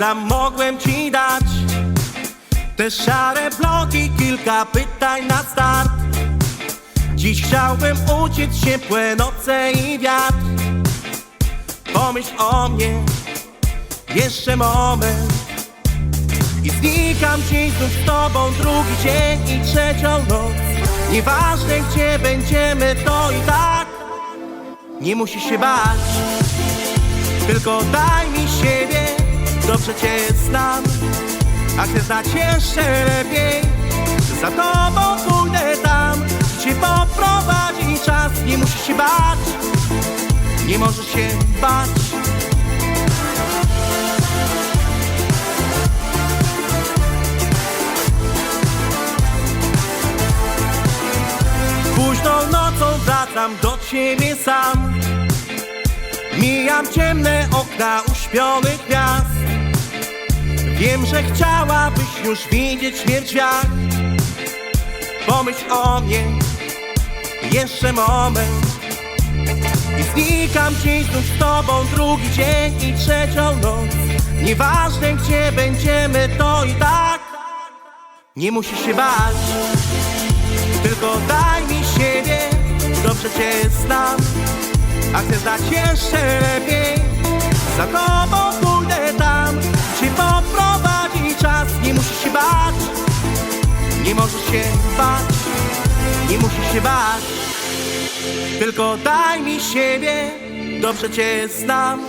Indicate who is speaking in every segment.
Speaker 1: sam mogłem ci dać. Te szare bloki, kilka pytań na start. Dziś chciałbym uciec ciepłe noce i wiatr. Pomyśl o mnie jeszcze moment. I znikam dziś znów z tobą drugi dzień i trzecią noc. Nieważne gdzie będziemy to i tak Nie musisz się bać Tylko daj mi siebie Dobrze cię znam. A chcę znać jeszcze lepiej Za tobą pójdę tam. Gdzie poprowadzi czas Nie musisz się bać. Nie możesz się bać. Późną nocą wracam do ciebie sam Mijam ciemne okna uśpionych gwiazd. Wiem, że chciałabyś już widzieć śmierć drzwiach Pomyśl o mnie jeszcze moment. I znikam dziś z tobą drugi dzień i trzecią noc. Nieważne gdzie będziemy to i tak Nie musisz się bać. Tylko daj mi siebie, dobrze cię znam A chcę znać jeszcze lepiej. Za tobą pójdę tam, gdzie poprowadzi czas. Nie musisz się bać, nie możesz się bać. Nie musisz się bać. Tylko daj mi siebie, dobrze cię znam.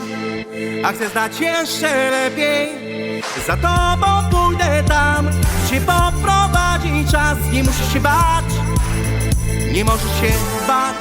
Speaker 1: A chcę znać jeszcze lepiej. Za tobą pójdę tam, gdzie poprowadzi czas. Nie musisz się bać. Nie możesz się bać